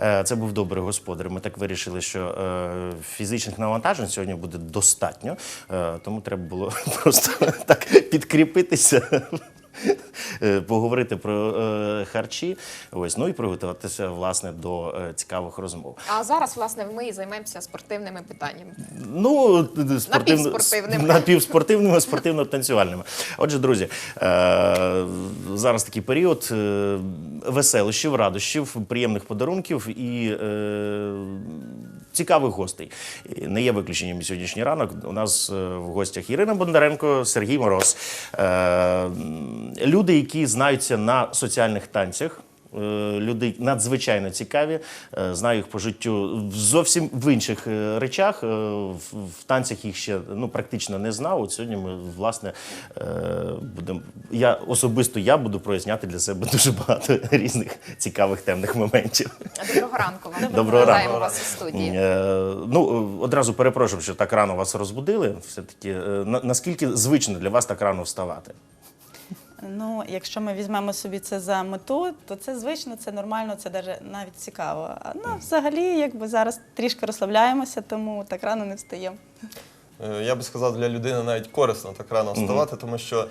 Е, Це був добрий господар. Ми так вирішили, що е, фізичних навантажень сьогодні буде достатньо, е, тому треба було просто так підкріпитися. е, Поговорити про е, харчі, ось ну і приготуватися власне до е, цікавих розмов. А зараз, власне, ми і займемося спортивними питаннями. Ну, спортивно, Напівспортивними. напівспортивними, спортивно-танцювальними. Отже, друзі, зараз такий період веселощів, радощів, приємних подарунків і цікавих гостей. Не є виключенням сьогоднішній ранок. У нас е, в гостях Ірина Бондаренко, Сергій Мороз. Е, люди, які знаються на соціальних танцях. Е, Люди надзвичайно цікаві. Е, Знаю їх по життю зовсім в інших е, речах. В, танцях їх ще ну практично не знав. От сьогодні ми власне будемо. Я особисто я буду проясняти для себе дуже багато різних цікавих темних моментів. Доброго ранку вам. Доброго ранку. вас у студії. Ну одразу перепрошую, що так рано вас розбудили. Все таки наскільки звично для вас так рано вставати? Ну, якщо ми візьмемо собі це за мету, то це звично, це нормально, це навіть цікаво. А ну, взагалі, якби зараз трішки розслабляємося, тому так рано не встаємо. Е, Я би сказав, для людини навіть корисно так рано вставати, тому що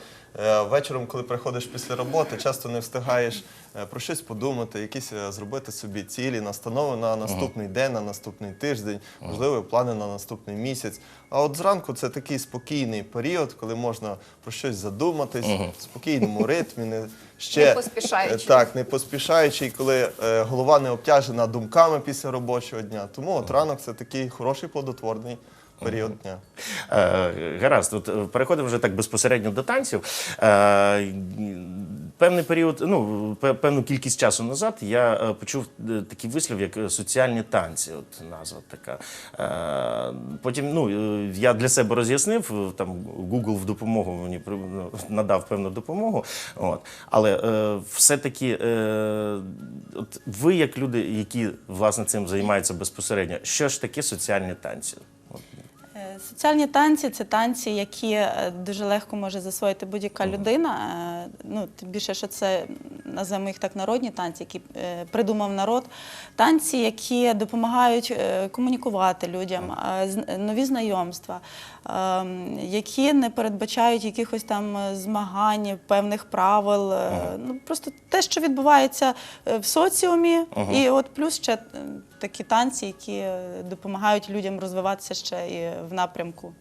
е, вечором, коли приходиш після роботи, часто не встигаєш е, про щось подумати, якісь зробити собі цілі, настанови на наступний день, на наступний тиждень, можливо, плани на наступний місяць. А от зранку це такий спокійний період, коли можна про щось задуматись в спокійному ритмі, не ще Не поспішаючи. так, не поспішаючи, і коли е, голова не обтяжена думками після робочого дня. Тому от ранок це такий хороший плодотворний період дня. Е, Гаразд, от е, переходимо вже так безпосередньо до танців. Е, Певний період, ну певну кількість часу назад я е, почув е, такий вислів, як е, соціальні танці. От назва така. Потім ну я для себе роз'яснив. Там Google в допомогу мені ну, надав певну допомогу. От але все-таки, от ви, як люди, які власне цим займаються безпосередньо, що ж таке соціальні танці? Соціальні танці це танці, які е, дуже легко може засвоїти будь-яка людина. Е, Ну, тим більше, що це називаємо їх так народні танці, які е, придумав народ. Танці, які допомагають комунікувати людям, нові знайомства, які не передбачають якихось там е, змагань, певних правил. е, Ну просто те, що відбувається е, в соціумі, і от плюс ще такі танці, які допомагають людям розвиватися ще і в напрямку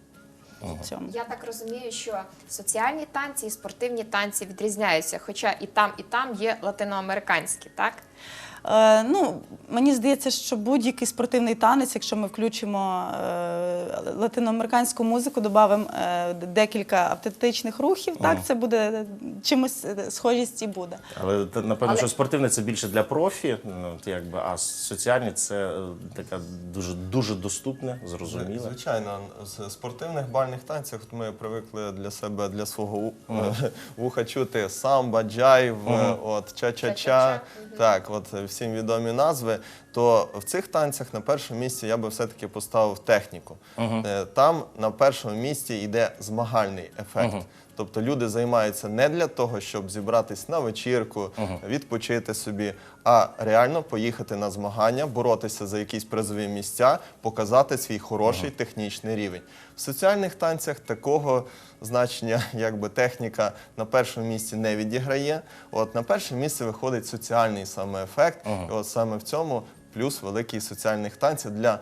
цьому. Я так розумію, що соціальні танці і спортивні танці відрізняються, хоча і там, і там є латиноамериканські, так? Е, ну, мені здається, що будь-який спортивний танець, якщо ми включимо е, латиноамериканську музику, додамо е, декілька автентичних рухів, так це буде чимось схожість і буде. Але напевно, Але- що спортивне це більше для профі, ну от якби, а соціальні це така дуже дуже доступне, зрозуміле. Звичайно, з спортивних бальних танців от ми привикли для себе, для свого вуха чути самба, джайв, от ча-ча-ча. Так, от всім відомі назви. То в цих танцях на першому місці я би все-таки поставив техніку. Е, Там на першому місці йде змагальний ефект. Тобто люди займаються не для того, щоб зібратись на вечірку, відпочити собі, а реально поїхати на змагання, боротися за якісь призові місця, показати свій хороший технічний рівень. В соціальних танцях такого значення, якби техніка на першому місці не відіграє. От на перше місце виходить соціальний саме ефект. І от саме в цьому плюс великий соціальних танців для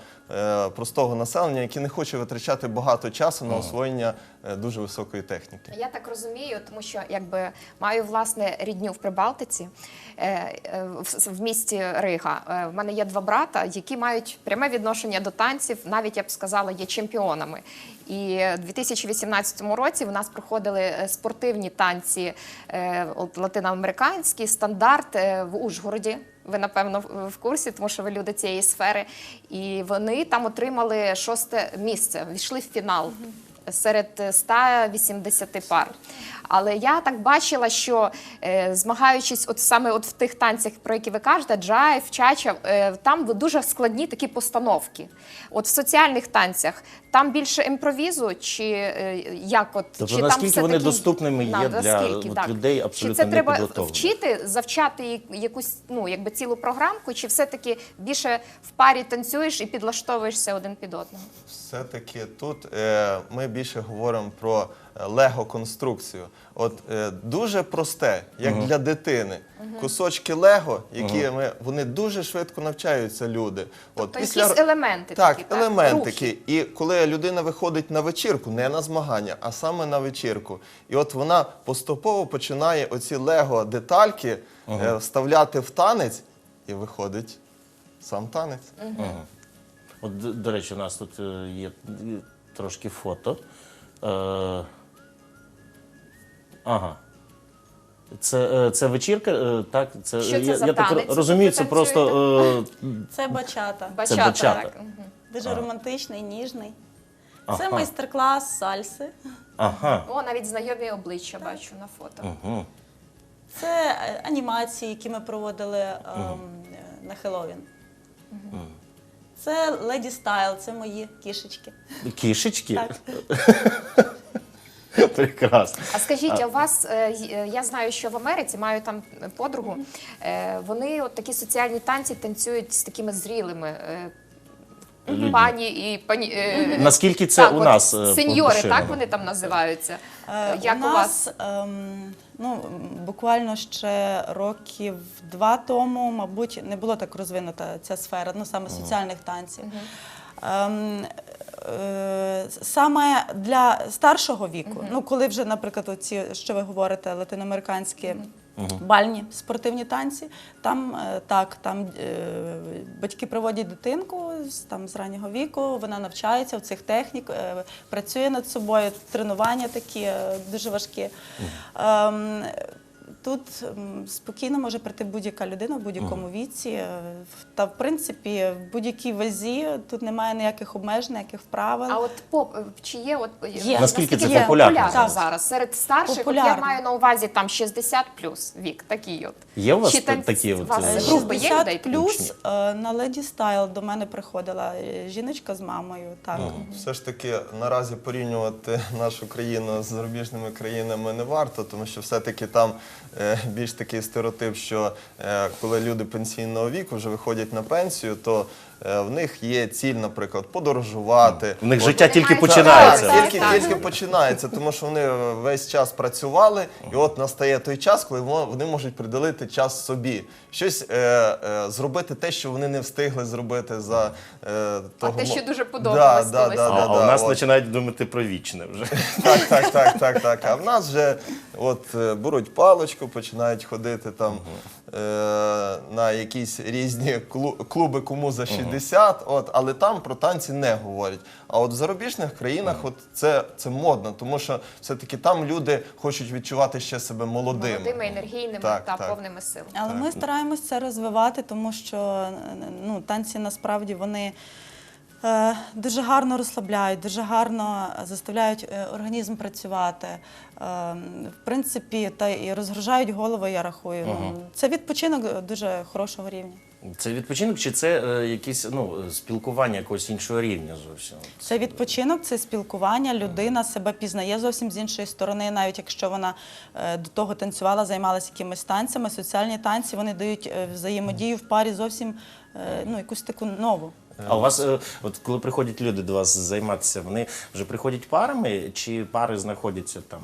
простого населення, яке не хоче витрачати багато часу на освоєння е, дуже високої техніки. Я так розумію, тому що якби маю власне рідню в Прибалтиці е, е, в, місті Рига. Е, В мене є два брата, які мають пряме відношення до танців, навіть я б сказала, є чемпіонами. І в 2018 році в нас проходили е, спортивні танці е, латиноамериканські, стандарт е, в Ужгороді. Ви напевно в курсі, тому що ви люди цієї сфери. І вони там отримали шосте місце, війшли в фінал серед 180 пар. Але я так бачила, що е, змагаючись, от саме от в тих танцях, про які ви кажете, джайв, чача, е, там дуже складні такі постановки. От в соціальних танцях там більше імпровізу, чи е, як от Тобто чи там наскільки вони все-таки- доступними є для от так. людей Чи абсолютно це треба вчити, завчати якусь ну якби цілу програмку, чи все-таки більше в парі танцюєш і підлаштовуєшся один під одного? Все-таки тут е, ми більше говоримо про лего-конструкцію. От е, дуже просте, як для дитини. Кусочки лего, які ми вони дуже швидко навчаються люди. От Тобто якісь елементи так, такі, так? елементики. І коли людина виходить на вечірку, не на змагання, а саме на вечірку, і от вона поступово починає оці лего детальки е, вставляти в танець, і виходить сам танець. От, до, до речі, у нас тут е, є е, трошки фото. Е, ага. Це, е, це вечірка, е, так? Це, Що це я, за я так розумію, це просто. Е, Це бачата. Бачата, бачата. так. Мгм. Дуже романтичний, ніжний. Ага. Це майстер-клас сальси. ага. О, навіть знайомі обличчя бачу на фото. Угу. Це е, анімації, які ми проводили ем, е, на Хеллоуін. Це леді стайл, це мої кішечки. Кішечки? Так. Прекрасно. А скажіть, а у вас е, е, я знаю, що в Америці маю там подругу. е, Вони от такі соціальні танці танцюють з такими зрілими. е, Пані і пані Наскільки це так, у нас, сеньори, поширено? так вони там називаються. Е, Як у у нас вас? ем, ну, буквально ще років два тому, мабуть, не було так розвинута ця сфера, ну саме соціальних танців. Ем, Саме для старшого віку, ну коли вже, наприклад, оці, що ви говорите, латиноамериканські бальні спортивні танці, там е, так, там е, батьки приводять дитинку з там з раннього віку, вона навчається в цих технік, е, працює над собою, тренування такі е, дуже важкі. Ем, Тут спокійно може прийти будь-яка людина в будь-якому віці. е, Та в принципі в будь-якій вазі тут немає ніяких обмежень, ніяких правил. А от поп е, чи є от е, Є. Наскільки це популярно зараз? зараз? серед старших? От я маю на увазі там 60 плюс вік, такий от. Є у вас Чи та- такі от, вас групи 60 людей? плюс на леді стайл до мене приходила жіночка з мамою. Так Все ж таки наразі порівнювати нашу країну з зарубіжними країнами не варто, тому що все-таки там е, більш такий стереотип, що е, коли люди пенсійного віку вже виходять на пенсію, то е, в них є ціль, наприклад, подорожувати. У них От- життя тільки починається. Так, тільки, так. тільки починається, тому що вони весь час працювали, і от настає той час, коли во- вони можуть приділити час собі, щось е, е, зробити те, що вони не встигли зробити за е, того. те, мо- що дуже подобалось Да, да, колись. да, А, да, а у да, нас от. починають думати про вічне вже. Так, так, так, так, так. А в нас вже от е, беруть паличку, починають ходити там е, на якісь різні клу- клуби кому за 60, от, але там про танці не говорять. А от в зарубіжних країнах от це, це модно, тому що все-таки там люди хочуть відчувати ще себе молодими. молодими, енергійними Так, та так. повними сил. Але ми стараємось це розвивати, тому що е, ну, танці насправді вони. Е, Дуже гарно розслабляють, дуже гарно заставляють е, організм працювати. Е, В принципі, та і розгружають голову, я рахую. Ну, Це відпочинок дуже хорошого рівня. Це відпочинок чи це е, якесь ну, спілкування якогось іншого рівня зовсім? Це відпочинок, це спілкування. Людина себе пізнає зовсім з іншої сторони, навіть якщо вона е, до того танцювала, займалася якимись танцями. Соціальні танці вони дають е, взаємодію в парі зовсім е, ну, якусь таку нову. А у вас, е, от коли приходять люди до вас займатися, вони вже приходять парами, чи пари знаходяться там?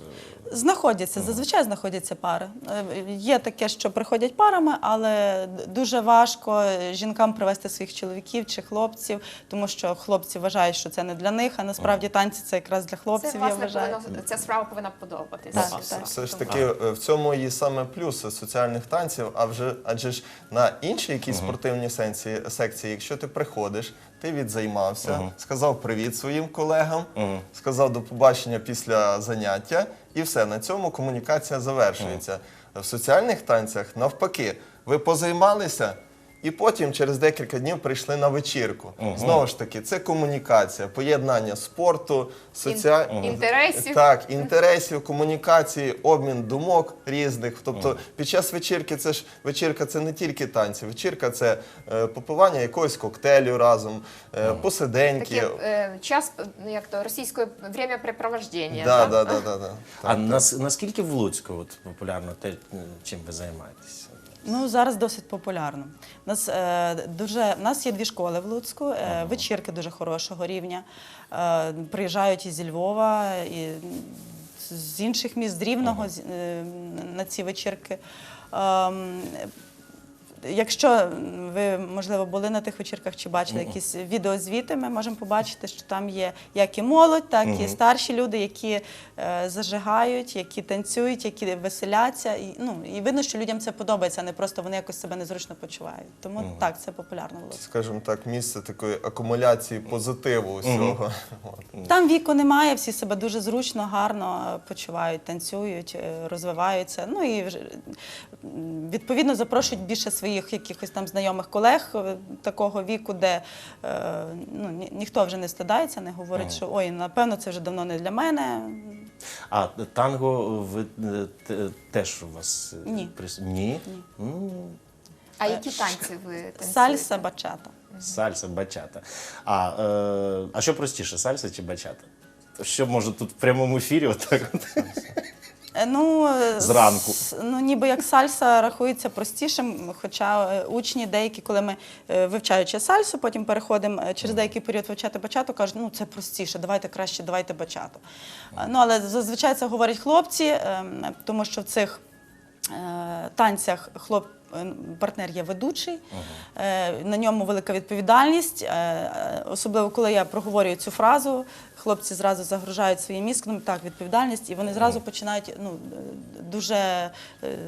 е, Знаходяться, зазвичай знаходяться пари. Е, Є таке, що приходять парами, але дуже важко жінкам привести своїх чоловіків чи хлопців, тому що хлопці вважають, що це не для них, а насправді танці це якраз для хлопців. Це я власне вважаю. повинно ця справа повинна подобатись. Так, всім. так. Все ж таки е, в цьому і саме плюс соціальних танців, а вже адже ж на інші якісь спортивні сенсі, секції, якщо ти приходиш, ти відзаймався, сказав привіт своїм колегам, сказав до побачення після заняття, і все на цьому комунікація завершується. В соціальних танцях навпаки, ви позаймалися. І потім через декілька днів прийшли на вечірку. Знову ж таки, це комунікація, поєднання спорту, соціаль... Ін- інтересів. Так, інтересів, комунікації, обмін думок різних. Тобто під час вечірки це ж вечірка це не тільки танці, вечірка це е, попивання якогось коктейлю разом, е, посиденьки. Таке е, час, ну, як то російське времяпрепровождення. Да, да? да, да, да, да. А нас, наскільки в Луцьку от, популярно те, чим ви займаєтесь? Ну зараз досить популярно. У нас е, дуже у нас є дві школи в Луцьку, е, вечірки дуже хорошого рівня. Е, приїжджають із Львова, і з інших міст з Рівного з- е, на ці вечірки. Ем, Якщо ви, можливо, були на тих вечірках чи бачили якісь відеозвіти, ми можемо побачити, що там є як і молодь, так і старші люди, які е, зажигають, які танцюють, які веселяться. І, ну, і видно, що людям це подобається, а не просто вони якось себе незручно почувають. Тому так, це популярно було. Скажімо так, місце такої акумуляції позитиву усього. От. Там віку немає, всі себе дуже зручно, гарно почувають, танцюють, е, розвиваються. Ну і вже, м, відповідно запрошують більше своїх якихось там знайомих колег е, такого віку, де е, ну, ні- ніхто вже не стидається, не говорить, що ой, напевно, це вже давно не для мене. А танго ви е, теж у вас Ні. прис- Ні? М, А які танці ви танцюєте? Сальса, бачата. Сальса, бачата. А, е, а що простіше, сальса чи бачата? Що може тут в прямому ефірі отак? от? Е, Ну, е, Зранку. с- Ну, ніби як сальса рахується простішим, хоча е, учні деякі, коли ми вивчаючи сальсу, потім переходимо через деякий період вивчати бачату, кажуть, ну це простіше, давайте краще, давайте бачату. Ну, але зазвичай це говорять хлопці, ем, тому що в цих танцях хлоп. Партнер є ведучий, на ньому велика відповідальність. Особливо, коли я проговорюю цю фразу, хлопці зразу загружають свої мізки, ну так, відповідальність, і вони зразу починають ну, е, дуже, е,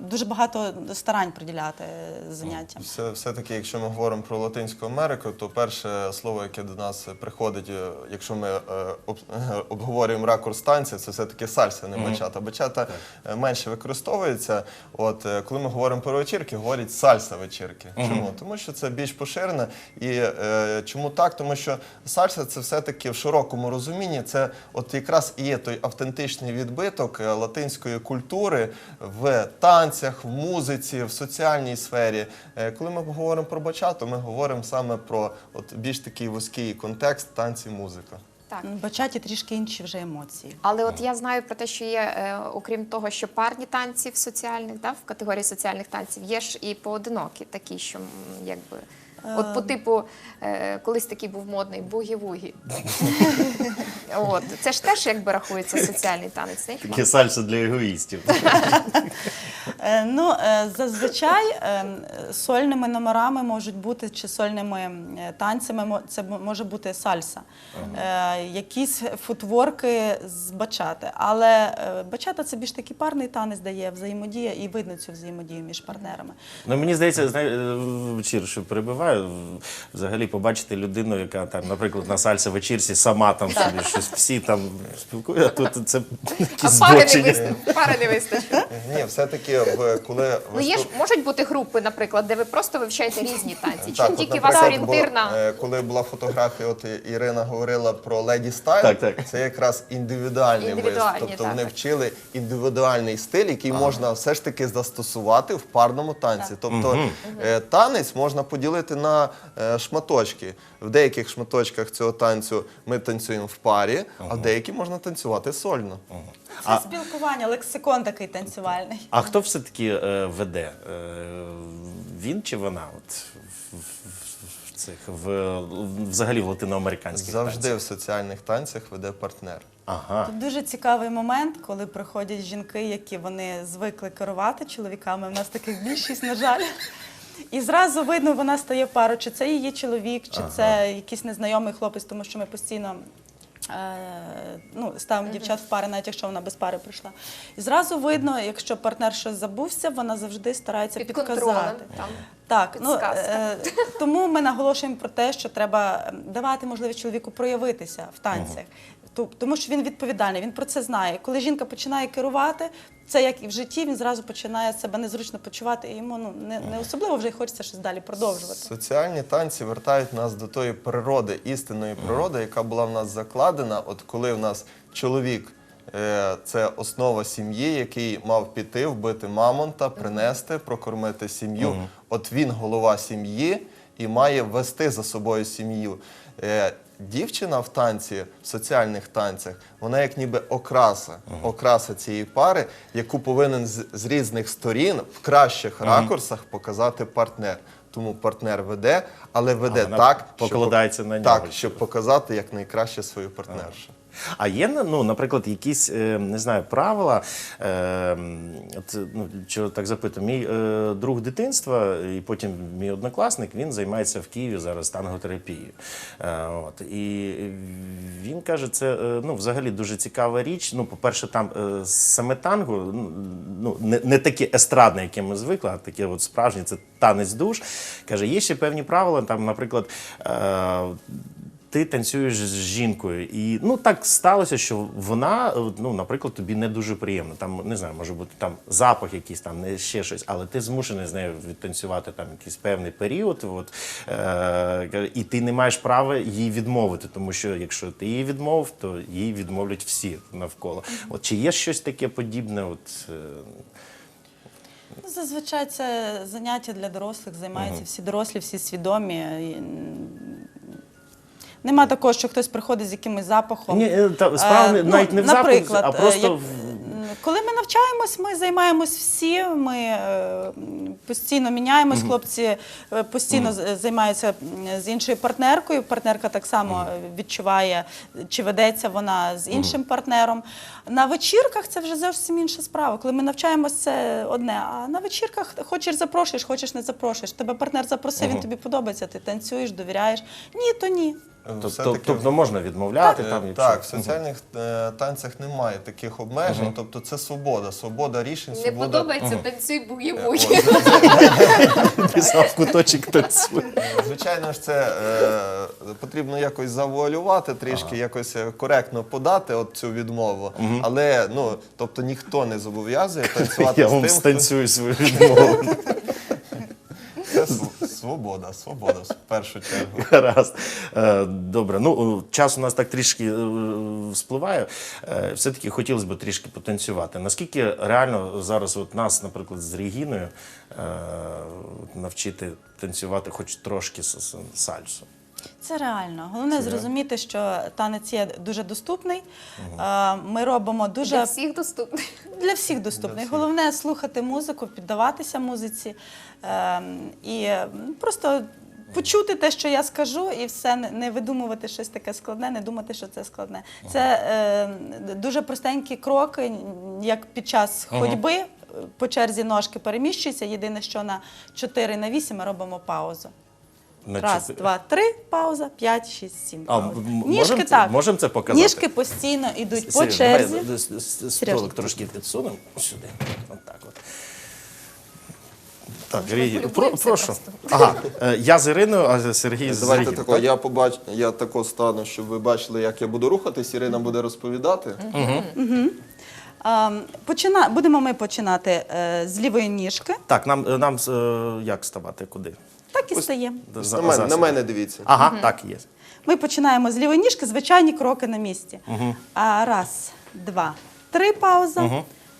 дуже багато старань приділяти заняттям. Все, все-таки, якщо ми говоримо про Латинську Америку, то перше слово, яке до нас приходить, е, якщо ми е, об- е, обговорюємо ракурс танців, це все-таки сальса, не бачата. Бачата е, менше використовується. От е, коли ми говоримо про вечірки, говорять сальса вечірки. Чому? Тому що це більш поширено. І е, чому так? Тому що сальса це все-таки в широкому розумінні. Це от якраз і є той автентичний відбиток е, латинської культури в танцях, в музиці, в соціальній сфері. Е, Коли ми говоримо про бачату, ми говоримо саме про от більш такий вузький контекст танці, музика. Так. Бачаті трішки інші вже емоції. Але от я знаю про те, що є, е, окрім того, що парні танці в соціальних, да, в категорії соціальних танців, є ж і поодинокі такі, що якби. От по типу, е, колись такий був модний бугі-вугі. От. Це ж теж якби рахується соціальний танець. не? Таке сальса для егоїстів. Е, Ну, е, зазвичай е, сольними номерами можуть бути чи сольними танцями, мо- це може бути сальса, Е, якісь футворки з бачати. Але бачата це більш такий парний танець дає взаємодія і видно цю взаємодію між партнерами. Ну, мені здається, знає, Чір, що перебиваю, взагалі побачити людину, яка там, наприклад, на сальса вечірці сама там собі щось всі там спілкує, а тут це А якісь вистачить. Пари не вистачить. Ні, все-таки в коли Ну є ж можуть бути групи, наприклад, де ви просто вивчаєте різні танці. Чи Так, тільки вас наприклад, орієнтир бо, на е, коли була фотографія, от Ірина говорила про леді стайл, Так, так. це якраз індивідуальний виступ. Тобто так, вони так. вчили індивідуальний стиль, який можна все ж таки застосувати в парному танці. Тобто е, танець можна поділити на е, шматочки. В деяких шматочках цього танцю ми танцюємо в парі, а в деякі можна танцювати сольно. Це спілкування, лексикон такий танцювальний. А хто все-таки е, веде? Е, він чи вона? От, в, в, в цих, в, взагалі в латиноамериканських Завжди танцях? в соціальних танцях веде партнер. Ага. Тут дуже цікавий момент, коли приходять жінки, які вони звикли керувати чоловіками. У нас таких більшість, на жаль. І зразу видно, вона стає пару, чи це її чоловік, чи це якийсь незнайомий хлопець, тому що ми постійно. Е, Ну, ставимо дівчат в пари, навіть якщо вона без пари прийшла. І зразу видно, якщо партнер щось забувся, вона завжди старається під підказати. Там. Так, ну, е, тому ми наголошуємо про те, що треба давати можливість чоловіку проявитися в танцях. Тому що він відповідальний, він про це знає. Коли жінка починає керувати, це як і в житті, він зразу починає себе незручно почувати, і йому ну не, не особливо вже й хочеться щось далі продовжувати. Соціальні танці вертають нас до тої природи, істинної природи, яка була в нас закладена. От коли в нас чоловік е, це основа сім'ї, який мав піти, вбити мамонта, принести, прокормити сім'ю. От він голова сім'ї і має вести за собою сім'ю. Дівчина в танці, в соціальних танцях, вона як ніби окраса, окраса цієї пари, яку повинен з, з різних сторін в кращих ракурсах показати партнер. Тому партнер веде, але веде а, так, покладається щоб, на нього. так, щоб показати як найкраще свою партнершу. А є, ну, наприклад, якісь е, не знаю, правила. Е, от, ну, чого так запитую, мій е, друг дитинства, і потім мій однокласник, він займається в Києві зараз танготерапією. От, і він каже, це ну, взагалі дуже цікава річ. Ну, по-перше, там саме танго, ну, ну, не, не таке естрадне, яке ми звикли, а таке от справжнє, це танець душ. Каже, є ще певні правила, там, наприклад. Ти танцюєш з жінкою, і ну так сталося, що вона, е, ну, наприклад, тобі не дуже приємна. Там не знаю, може бути там запах, якийсь там, не ще щось, але ти змушений з нею відтанцювати там якийсь певний період. От, е, і ти не маєш права їй відмовити, тому що якщо ти її відмовив, то їй відмовлять всі навколо. От чи є щось таке подібне? От е, Ну, Зазвичай це заняття для дорослих, займаються всі дорослі, всі свідомі. Нема такого, що хтось приходить з якимось запахом. Ні, е, та справа Е, не- навіть не в запаху, наприклад, а е, просто як- Коли ми навчаємось, ми займаємось всі. Ми е, постійно міняємось. Хлопці е, постійно з- займаються з іншою партнеркою. Партнерка так само е, відчуває, чи ведеться вона з іншим партнером. На вечірках це вже зовсім інша справа. Коли ми навчаємось, це одне. А на вечірках хочеш запрошуєш, хочеш не запрошуєш. Тебе партнер запросив, він тобі подобається. Ти танцюєш, довіряєш. Ні, то ні. Тобто, Все-таки тобто можна відмовляти Е, там. якщо- Так, в соціальних е, танцях немає таких обмежень, тобто це свобода, свобода рішень, Не свобода. подобається танцюй буєвуй. Писав куточок танцює. Звичайно ж, це е, потрібно якось завуалювати, трішки якось е, коректно подати от цю відмову. Але ну, тобто ніхто не зобов'язує танцювати Я з вам тим, хто... станцюю свою відмову. Це св- свобода, свобода в першу чергу. Гаразд. Е, Добре, ну е, час у нас так трішки е, спливає. Все-таки хотілося б трішки потанцювати. Наскільки реально зараз от нас, наприклад, з Регіною навчити танцювати хоч трошки сальсу? Це реально. Головне зрозуміти, що танець є дуже доступний. Е, Ми робимо дуже Для всіх доступно. Для всіх доступний. Головне слухати музику, піддаватися музиці ем, і просто почути те, що я скажу, і все не- видумувати щось таке складне, не думати, що це складне. Це е, дуже простенькі кроки, як під час ходьби. е, По черзі ножки переміщуються. Єдине, що на 4 на 8 ми робимо паузу. На Раз, чотири- два, три, пауза, п'ять, шість, сім. А, пауза. м- м- Ніжки це- так. можем це показати? Ніжки постійно йдуть по черзі. Давай с- с- столик трошки підсунемо сюди. От так от. Так, Можливо, про, полюбуємося прошу. просто. Ага, е, я з Іриною, а Сергій з Давайте тако, я побач, я тако стану, щоб ви бачили, як я буду рухатись. Ірина буде розповідати. Ем, Почина... Будемо ми починати е, з лівої ніжки. Так, нам, е, нам е, як ставати, куди? Так і стаємо. За- На мене, на мене дивіться. Ага, так, є. Ми починаємо з лівої ніжки, звичайні кроки на місці. А, раз, два, три пауза,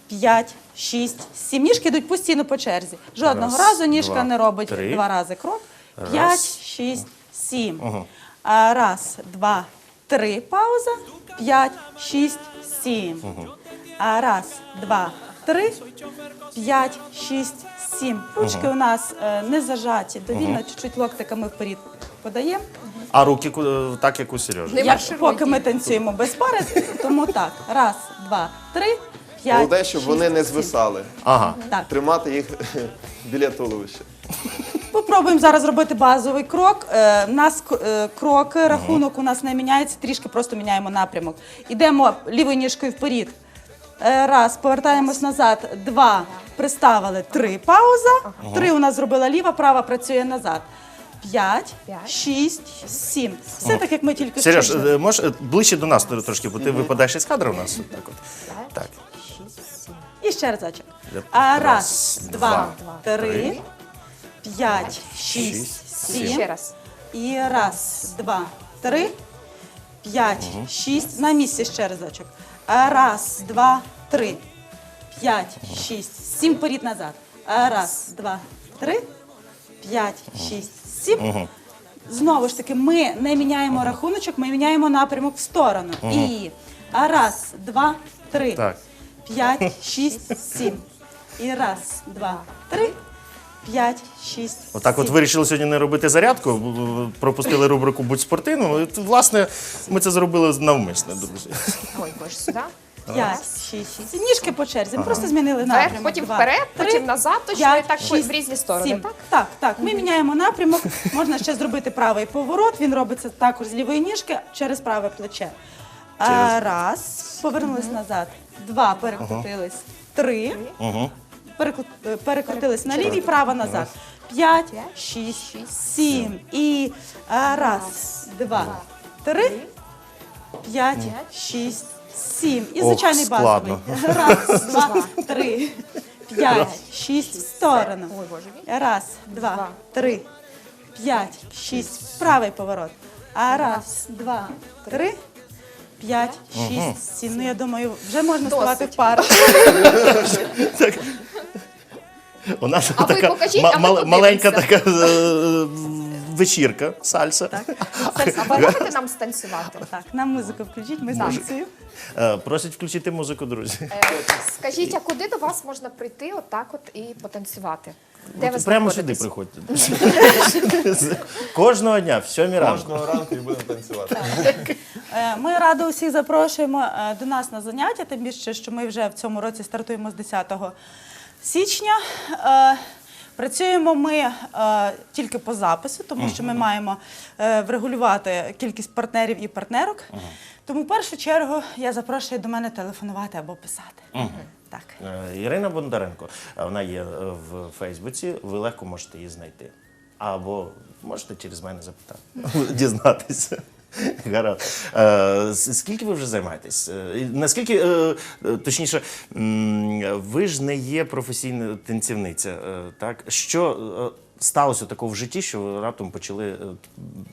п'ять, шість, сім. Ніжки йдуть постійно по черзі. Жодного Раз, разу ніжка два, не робить три. два рази крок. Раз. П'ять, шість, сім. А, раз, два, три пауза, п'ять, шість, сім. А, раз, два, три, п'ять, шість, сім. Ручки у нас е, не зажаті, довільно, чуть-чуть локтиками вперед подаємо. А руки ку- так, як у Сережі. Не Як, маршируйте. поки ми танцюємо без пари, тому так. Раз, два, три, п'ять. Головне, щоб вони не сім. звисали. Ага. Так. Тримати їх біля туловища. Попробуємо зараз робити базовий крок. Е, У нас к- е, кроки, рахунок у нас не міняється, трішки просто міняємо напрямок. Ідемо лівою ніжкою вперед. Е, Раз, повертаємось назад. Два, приставили. Три, пауза. Три у нас зробила ліва, права працює назад. П'ять. 6, 7. Все так, як ми тільки Сереж, е, можеш е, ближче до нас трошки, бо ти випадаєш із кадру у нас. Так, от. так. Шість, сім. І ще разочок. Раз, А раз, два, три, п'ять, шість, шість, Ще сім. раз. І раз, два, три, п'ять, шість. На місці ще разочок. А раз, два, три, п'ять, шість, сім. Порід назад. Раз, два, три, п'ять, шість, сім. Знову ж таки, ми не міняємо рахуночок, ми міняємо напрямок в сторону. І раз, два, три, Так. п'ять, шість, сім. І раз, два, три, п'ять, шість. Отак от вирішили сьогодні не робити зарядку, пропустили рубрику Будь спортивним. І, Власне, ми це зробили навмисно, друзі. Ой, боже, сюди. П'ять, шість, шість. Ніжки по черзі. Ми просто змінили Вверх, напрямок. потім Два, вперед, три, потім назад, точно п'ять, і так шість, в різні сторони, сім. так? Так, так. Ми міняємо напрямок. Можна ще зробити правий поворот. Він робиться також з лівої ніжки через праве плече. А, Через- раз, повернулись назад. Два, перекрутились. Три. Угу. Е, Перекрутились на лівій, право назад. П'ять, шість, сім. І раз, два, три, п'ять, шість, сім. І звичайний базовий. Раз, два, три, п'ять, шість. В сторону. Раз, два, три, п'ять, шість. Правий поворот. А раз, два, три, п'ять, шість, сім. Ну я думаю, вже можна ставати в пару. У нас А ви така покажіть, ма- а ми мал- маленька подивимося. така е, вечірка, сальса. А ви можете нам станцювати? Так, нам музику включіть, ми станцію. Е, Просять включити музику, друзі. Е, Скажіть, а куди до вас можна прийти отак от і потанцювати? Де ви Прямо сюди знаходитесь? приходьте. Кожного дня, в сьомій ранку. Кожного ранку і будемо танцювати. Е, Ми радо усіх запрошуємо е, до нас на заняття, тим більше, що ми вже в цьому році стартуємо з 10 січня. Е, Працюємо ми е, тільки по запису, тому що ми маємо е, врегулювати кількість партнерів і партнерок. Тому в першу чергу я запрошую до мене телефонувати або писати. Так. Е, Ірина Бондаренко, е, вона є е, в Фейсбуці, ви легко можете її знайти. Або можете через мене запитати, дізнатися. Гаразд. Скільки ви вже займаєтесь? Наскільки, точніше, ви ж не є професійна танцівниця, так? Що сталося такого в житті, що ви раптом почали е,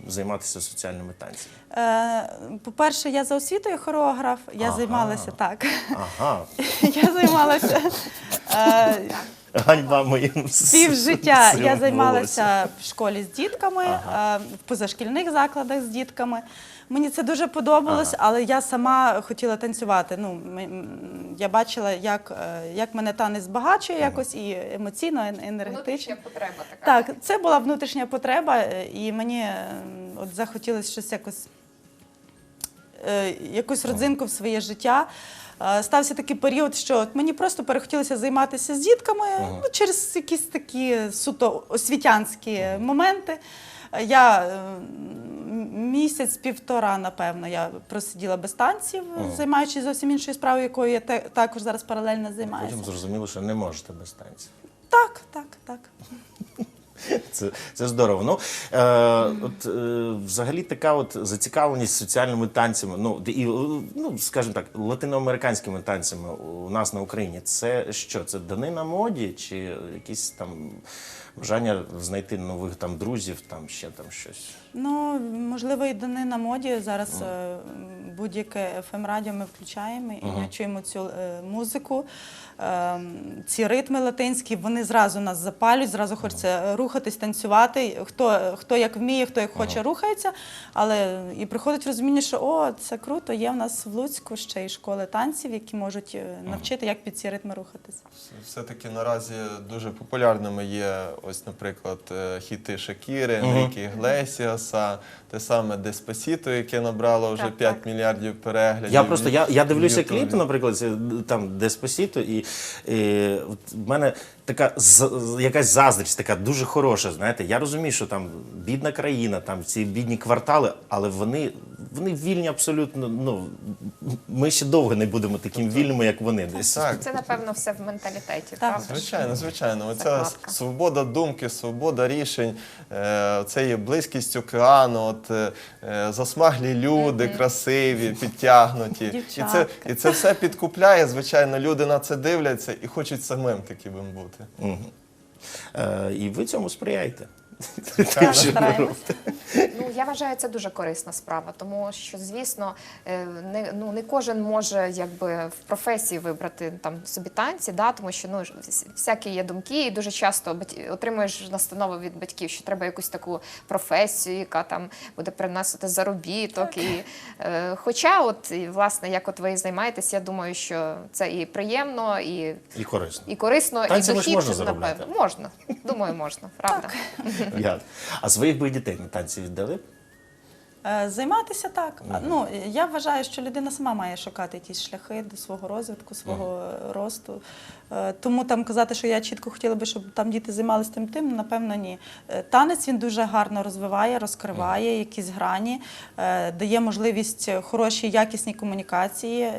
займатися соціальними танцями? Е, По-перше, я за освітою хореограф, я Ага. займалася так. Ага, Я займалася е, ганьба моїм співжиття. я займалася в школі з дітками, ага. в позашкільних закладах з дітками. Мені це дуже подобалось, але я сама хотіла танцювати. Ну, я бачила, як, е, як мене танець збагачує якось і емоційно, і енергетично. Внутрішня потреба така. Так, це була внутрішня потреба, е, і мені е, от захотілося щось якось якусь родзинку в своє життя. Стався такий період, що от мені просто перехотілося займатися з дітками ну, через якісь такі суто освітянські моменти. Е, Я місяць-півтора, напевно, я просиділа без танців, займаючись зовсім іншою справою, якою я те- також зараз паралельно займаюся. Потім зрозуміло, що не можете без танців. Так, так, так. Це, це здорово. Ну, е, от, е, взагалі така от зацікавленість соціальними танцями, ну, і, е, ну, скажімо так, латиноамериканськими танцями у нас на Україні. Це що? Це данина моді чи якісь там бажання знайти нових там друзів, там ще там щось? Ну, можливо, і дани на моді. Зараз е, будь-яке fm радіо ми включаємо і ми чуємо цю е, музику. Е, ці ритми латинські, вони зразу нас запалюють, зразу хочеться рухатись, танцювати. Хто, хто як вміє, хто як хоче, рухається. Але і приходить розуміння, що о, це круто, є в нас в Луцьку ще й школи танців, які можуть е, навчити, як під ці ритми рухатись. Все-таки наразі дуже популярними є, ось, наприклад, е, хіти Шакіри, Енрікі Іглесіаса, те саме Деспасіто, яке набрало вже Так, 5 так. мільярдів переглядів. Я просто я, я дивлюся кліпи, наприклад, це, там Деспосіто, і, і в мене така з- якась заздрість, така дуже хороша. Знаєте, я розумію, що там бідна країна, там ці бідні квартали, але вони вони вільні абсолютно. Ну ми ще довго не будемо таким вільними, як вони десь. Так, Це, напевно, все в менталітеті, Так. правда? Звичайно, звичайно. Оця свобода думки, свобода рішень, е, це є близькість океану, от, е, е, засмаглі люди, красиві, підтягнуті. І це, Дівчатка. і це все підкупляє. Звичайно, люди на це дивляться і хочуть самим таким бути. Е, і ви цьому сприяєте. Так, стараємось. Ну я вважаю, це дуже корисна справа, тому що звісно, е, не ну не кожен може якби в професії вибрати там собі танці, да, тому що ну всякі є думки, і дуже часто отримуєш настанову від батьків, що треба якусь таку професію, яка там буде приносити заробіток. І, е, хоча, от і, власне, як от ви займаєтесь, я думаю, що це і приємно, і, І корисно. і корисно, і дохід напевно. Можна. Думаю, можна, правда. Я. А своїх би дітей на танці віддали? Е, Займатися так. А, Ну, я вважаю, що людина сама має шукати якісь шляхи до свого розвитку, свого е, росту. Е, Тому там казати, що я чітко хотіла би, щоб там діти займалися тим тим, напевно, ні. Е, Танець він дуже гарно розвиває, розкриває якісь грані, дає можливість хорошій, якісній комунікації.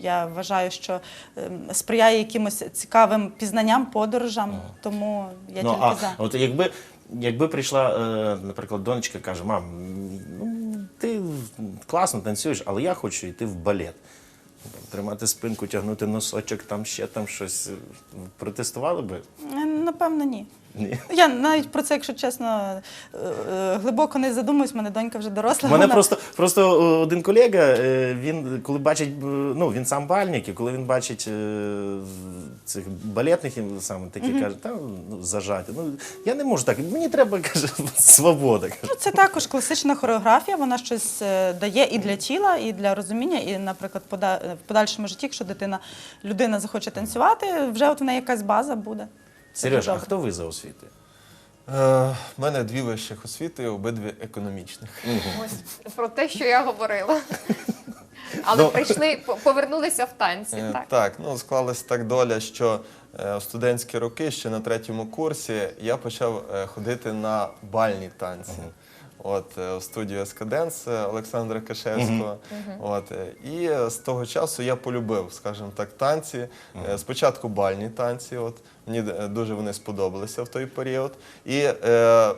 Я вважаю, що е, сприяє якимось цікавим пізнанням, подорожам. Тому я ну, тільки а за. от якби, якби прийшла, е, наприклад, донечка каже, мам, ну, ти класно танцюєш, але я хочу йти в балет. Тримати спинку, тягнути носочок, там ще там щось. Протестували би? Е, Напевно, ні. Ні. Я навіть про це, якщо чесно, е, е, глибоко не задумуюсь, мене донька вже доросла. Мене вона- просто, просто е, один колега, він коли бачить, ну він сам бальник, і коли він бачить цих балетних саме такі каже, та ну, зажаті. Ну я не можу так. Мені треба каже, свобода. Каже. Ну, це також класична хореографія, вона щось дає і для тіла, і для розуміння. І, наприклад, в подальшому житті, якщо дитина, людина захоче танцювати, вже от в неї якась база буде. Сережа, а хто ви за освітою? Е, в мене дві вищих освіти, обидві економічних. Ось про те, що я говорила. Але Ну. прийшли, по- повернулися в танці. Е, Так. Так, ну склалась так доля, що е, в студентські роки, ще на третьому курсі, я почав е, ходити на бальні танці. От е, в студію Ескаденс Олександра Кашевського. От е, і е, з того часу я полюбив, скажімо так, танці. Е, Спочатку бальні танці. От мені е, дуже вони сподобалися в той період. І е,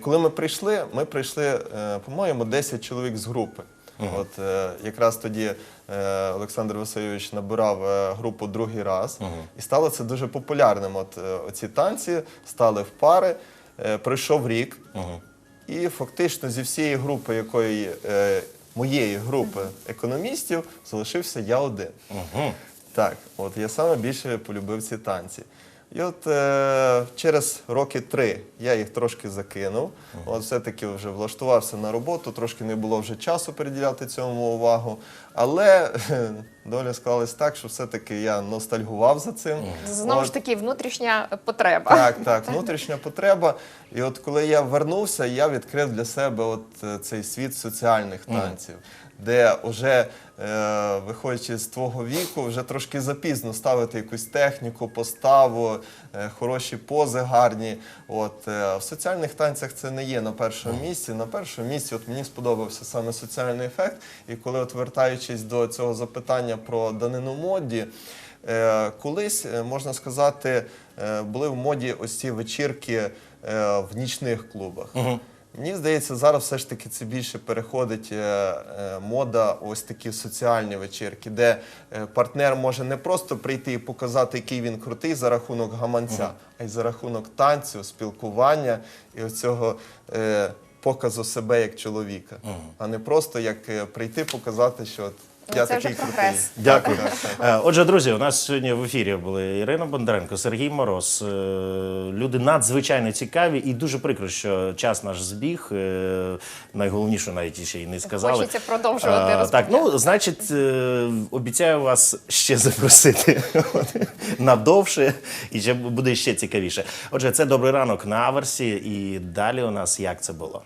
коли ми прийшли, ми прийшли, е, по-моєму, 10 чоловік з групи. От е, якраз тоді е, Олександр Васильович набирав е, групу другий раз, і стало це дуже популярним. От е, оці танці стали в пари. Е, пройшов рік, і фактично зі всієї групи, якої е, моєї групи економістів, залишився я один. Так, от я саме більше полюбив ці танці. І от е, через роки три я їх трошки закинув. От все-таки вже влаштувався на роботу, трошки не було вже часу приділяти цьому увагу. Але доля склалась так, що все-таки я ностальгував за цим. Знову От. ж таки, внутрішня потреба. Так, так, внутрішня потреба. І от коли я вернувся, я відкрив для себе от е, цей світ соціальних танців, де вже, виходячи з твого віку, вже трошки запізно ставити якусь техніку, поставу, е, хороші пози гарні. От е, в соціальних танцях це не є на першому місці. На першому місці от мені сподобався саме соціальний ефект. І коли, от вертаючись до цього запитання про данину моді. Е, Колись, е, можна сказати, е, були в моді ось ці вечірки е, в нічних клубах. Мені здається, зараз все ж таки це більше переходить е, е, мода, ось такі соціальні вечірки, де е, партнер може не просто прийти і показати, який він крутий за рахунок гаманця, а й за рахунок танцю, спілкування і оцього е, показу себе як чоловіка, а не просто як прийти показати, що я це вже такий крутий. прогрес. Дякую. Е, Отже, друзі, у нас сьогодні в ефірі були Ірина Бондаренко, Сергій Мороз. Е, Люди надзвичайно цікаві і дуже прикро, що час наш збіг. Е, Найголовніше навіть ще й не сказали. Хочеться продовжувати Е, Так, ну значить, е, обіцяю вас ще запросити надовше і ще буде ще цікавіше. Отже, це добрий ранок на Аверсі, і далі у нас як це було.